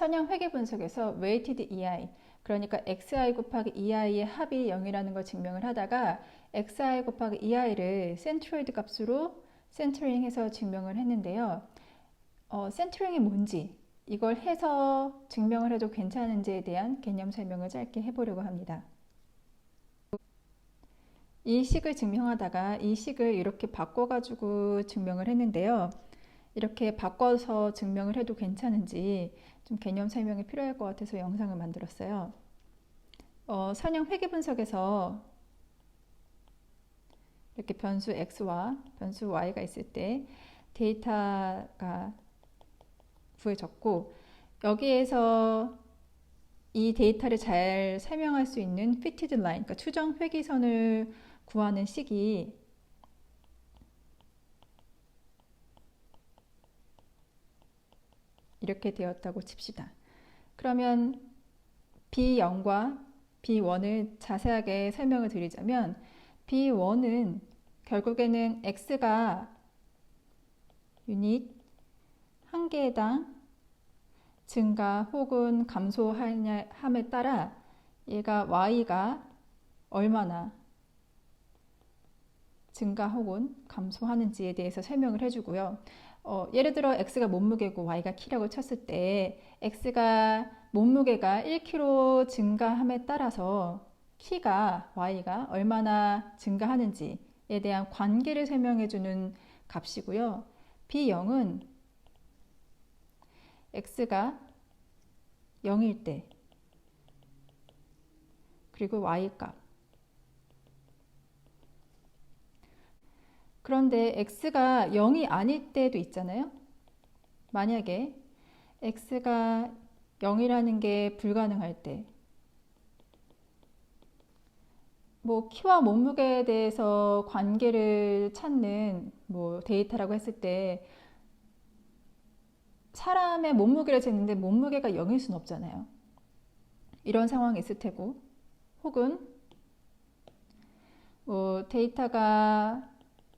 선형 회계 분석에서 weighted EI 그러니까 xi 곱하기 ei의 합이 0이라는 걸 증명을 하다가 xi 곱하기 ei를 센트로이드 값으로 센터링해서 증명을 했는데요. 어, 센터링이 뭔지 이걸 해서 증명을 해도 괜찮은지에 대한 개념 설명을 짧게 해보려고 합니다. 이 식을 증명하다가 이 식을 이렇게 바꿔가지고 증명을 했는데요. 이렇게 바꿔서 증명을 해도 괜찮은지 좀 개념 설명이 필요할 것 같아서 영상을 만들었어요. 어, 선형 회계 분석에서 이렇게 변수 x와 변수 y가 있을 때 데이터가 구해졌고 여기에서 이 데이터를 잘 설명할 수 있는 fitted line, 그러니까 추정 회기선을 구하는 식이 이렇게 되었다고 칩시다. 그러면 B0과 B1을 자세하게 설명을 드리자면 B1은 결국에는 X가 유닛 한 개당 증가 혹은 감소함에 따라 얘가 Y가 얼마나 증가 혹은 감소하는지에 대해서 설명을 해주고요. 어, 예를 들어 x가 몸무게고 y가 키라고 쳤을 때 x가 몸무게가 1kg 증가함에 따라서 키가 y가 얼마나 증가하는지에 대한 관계를 설명해 주는 값이고요. b0은 x가 0일 때 그리고 y값 그런데 x가 0이 아닐 때도 있잖아요. 만약에 x가 0이라는 게 불가능할 때, 뭐 키와 몸무게에 대해서 관계를 찾는 뭐 데이터라고 했을 때 사람의 몸무게를 쟀는데 몸무게가 0일 수는 없잖아요. 이런 상황이 있을 테고, 혹은 뭐 데이터가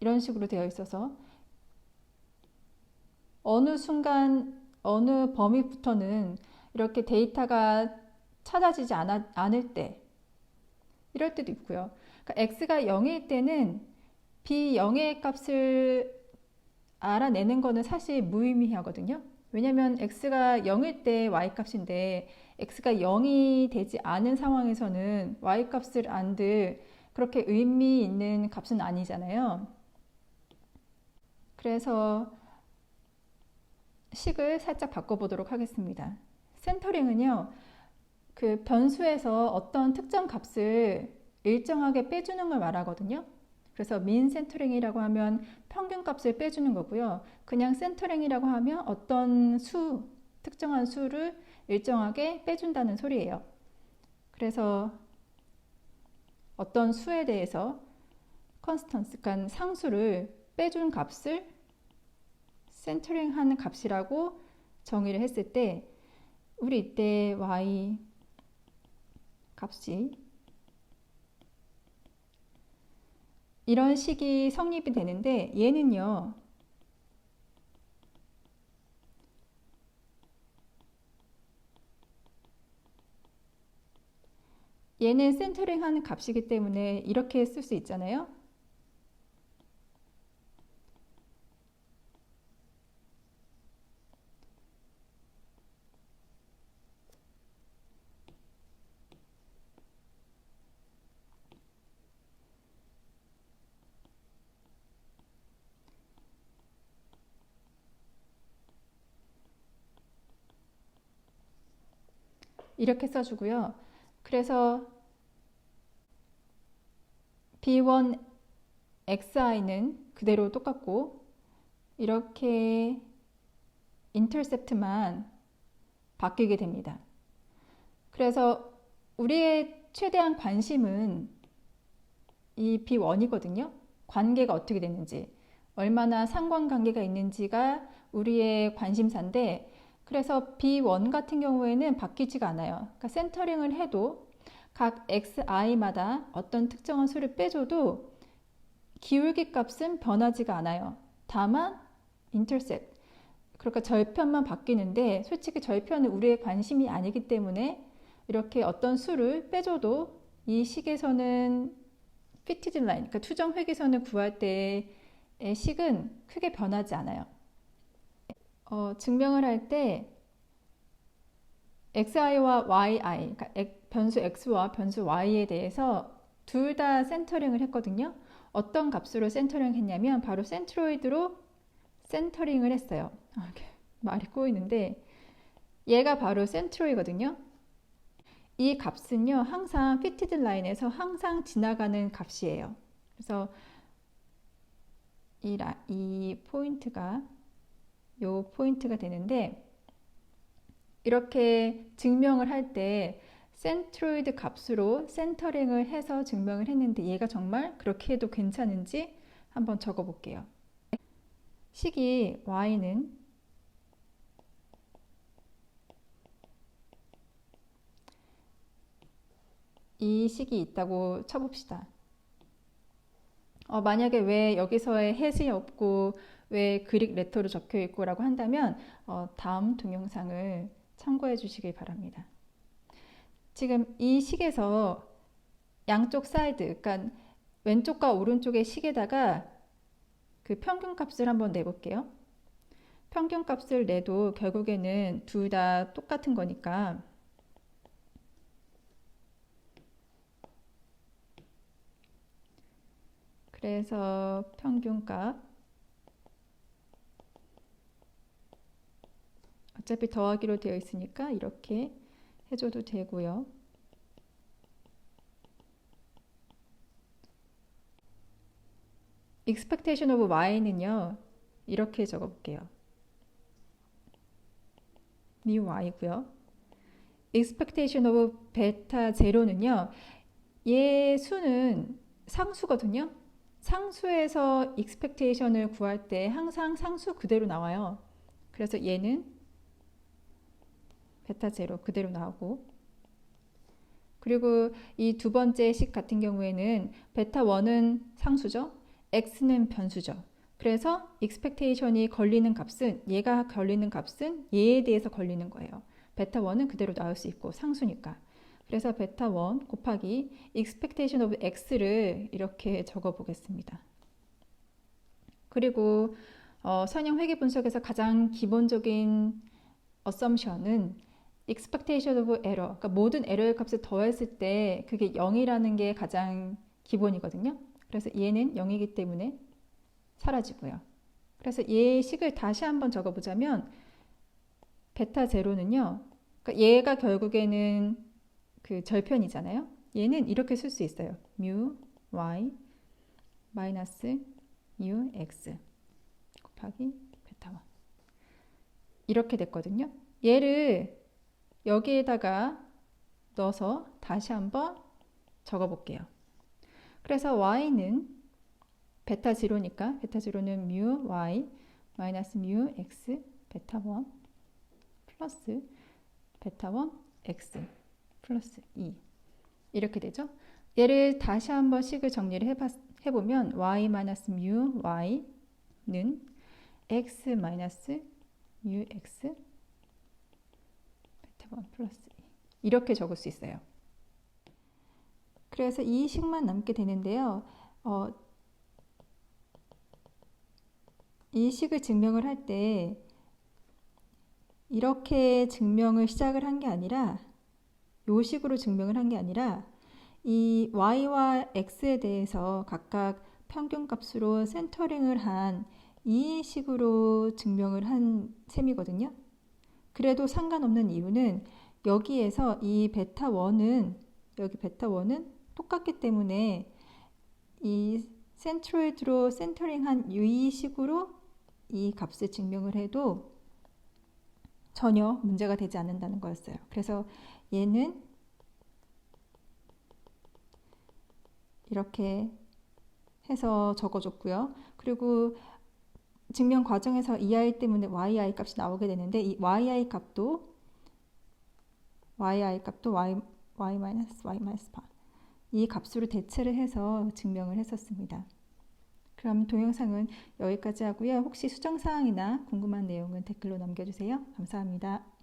이런 식으로 되어 있어서 어느 순간 어느 범위부터는 이렇게 데이터가 찾아지지 않아, 않을 때 이럴 때도 있고요. 그러니까 x가 0일 때는 b0의 값을 알아내는 거는 사실 무의미하거든요. 왜냐하면 x가 0일 때 y 값인데 x가 0이 되지 않은 상황에서는 y 값을 안들 그렇게 의미 있는 값은 아니잖아요. 그래서 식을 살짝 바꿔보도록 하겠습니다. 센터링은요, 그 변수에서 어떤 특정 값을 일정하게 빼주는 걸 말하거든요. 그래서 민 센터링이라고 하면 평균 값을 빼주는 거고요. 그냥 센터링이라고 하면 어떤 수, 특정한 수를 일정하게 빼준다는 소리예요. 그래서 어떤 수에 대해서 컨스턴스, 그러니까 상수를 빼준 값을 센터링 하는 값이라고 정의를 했을 때 우리 이때 y 값이 이런 식이 성립이 되는데 얘는요 얘는 센터링 하는 값이기 때문에 이렇게 쓸 수 있잖아요. 이렇게 써주고요. 그래서 B1 XI는 그대로 똑같고 이렇게 인터셉트만 바뀌게 됩니다. 그래서 우리의 최대한 관심은 이 B1이거든요. 관계가 어떻게 되는지, 얼마나 상관관계가 있는지가 우리의 관심사인데 그래서 B1 같은 경우에는 바뀌지가 않아요. 그러니까 센터링을 해도 각xi마다 어떤 특정한 수를 빼줘도 기울기 값은 변하지가 않아요. 다만 intercept 그러니까 절편만 바뀌는데 솔직히 절편은 우리의 관심이 아니기 때문에 이렇게 어떤 수를 빼줘도 이 식에서는 피티드 라인, 그러니까 투정 회계선을 구할 때의 식은 크게 변하지 않아요. 어, 증명을 할 때 xi와 yi, 그러니까 변수 x와 변수 y에 대해서 둘 다 센터링을 했거든요. 어떤 값으로 센터링 했냐면 바로 센트로이드로 센터링을 했어요. 아, 말이 꼬이는데 얘가 바로 센트로이거든요. 이 값은요 항상 피티드 라인에서 항상 지나가는 값이에요. 그래서 이, 라, 이 포인트가 요 포인트가 되는데 이렇게 증명을 할 때 센트로이드 값으로 센터링을 해서 증명을 했는데 얘가 정말 그렇게 해도 괜찮은지 한번 적어 볼게요. 식이 y는 이 식이 있다고 쳐봅시다. 어, 만약에 왜 여기서의 햇이 없고 왜 그릭 레터로 적혀 있고라고 한다면 어, 다음 동영상을 참고해 주시길 바랍니다. 지금 이 식에서 양쪽 사이드, 그러니까 왼쪽과 오른쪽의 식에다가 그 평균 값을 한번 내볼게요. 평균 값을 내도 결국에는 둘 다 똑같은 거니까 그래서 평균값 어차피 더하기로 되어 있으니까 이렇게 해줘도 되고요. expectation y는요. 이렇게 적어볼게요. mu y고요. expectation beta 제로는요. 얘 수는 상수거든요. 상수에서 expectation을 구할 때 항상 상수 그대로 나와요. 그래서 얘는 베타 제로 그대로 나오고 그리고 이 두 번째 식 같은 경우에는 베타 1은 상수죠. x는 변수죠. 그래서 expectation이 걸리는 값은 얘가 걸리는 값은 얘에 대해서 걸리는 거예요. 베타 1은 그대로 나올 수 있고 상수니까. 그래서 베타 1 곱하기 expectation of x를 이렇게 적어 보겠습니다. 그리고 어, 선형 회계 분석에서 가장 기본적인 assumption은 expectation of error, 그러니까 모든 에러의 값을 더했을 때 그게 0이라는 게 가장 기본이거든요. 그래서 얘는 0이기 때문에 사라지고요. 그래서 얘 식을 다시 한번 적어보자면 베타 제로는요. 그러니까 얘가 결국에는 그 절편이잖아요. 얘는 이렇게 쓸 수 있어요. mu y 마이너스 u x 곱하기 베타 1 이렇게 됐거든요. 얘를 여기에다가 넣어서 다시 한번 적어 볼게요. 그래서 y는 베타 제로니까 베타 제로는 mu y 마이너스 mu x 베타 1 플러스 베타 1 x 플러스 2 이렇게 되죠. 얘를 다시 한번 식을 정리를 해봤, 해보면 y 마이너스 mu y는 x 마이너스 mu x 베타 1 플러스 2 이렇게 적을 수 있어요. 그래서 이 식만 남게 되는데요. 어, 이 식을 증명을 할 때 이렇게 증명을 시작을 한 게 아니라 요 식으로 증명을 한 게 아니라 이 y와 x에 대해서 각각 평균값으로 센터링을 한 이 식으로 증명을 한 셈이거든요. 그래도 상관없는 이유는 여기에서 이 베타 1은 여기 베타 1은 똑같기 때문에 이 센트로이드로 센터링한 이 식으로 이 값을 증명을 해도 전혀 문제가 되지 않는다는 거였어요. 그래서 얘는 이렇게 해서 적어줬고요. 그리고 증명 과정에서 ei 때문에 yi 값이 나오게 되는데 이 yi 값도 yi 값도 y y y 이 값으로 대체를 해서 증명을 했었습니다. 그럼 동영상은 여기까지 하고요. 혹시 수정 사항이나 궁금한 내용은 댓글로 남겨주세요. 감사합니다.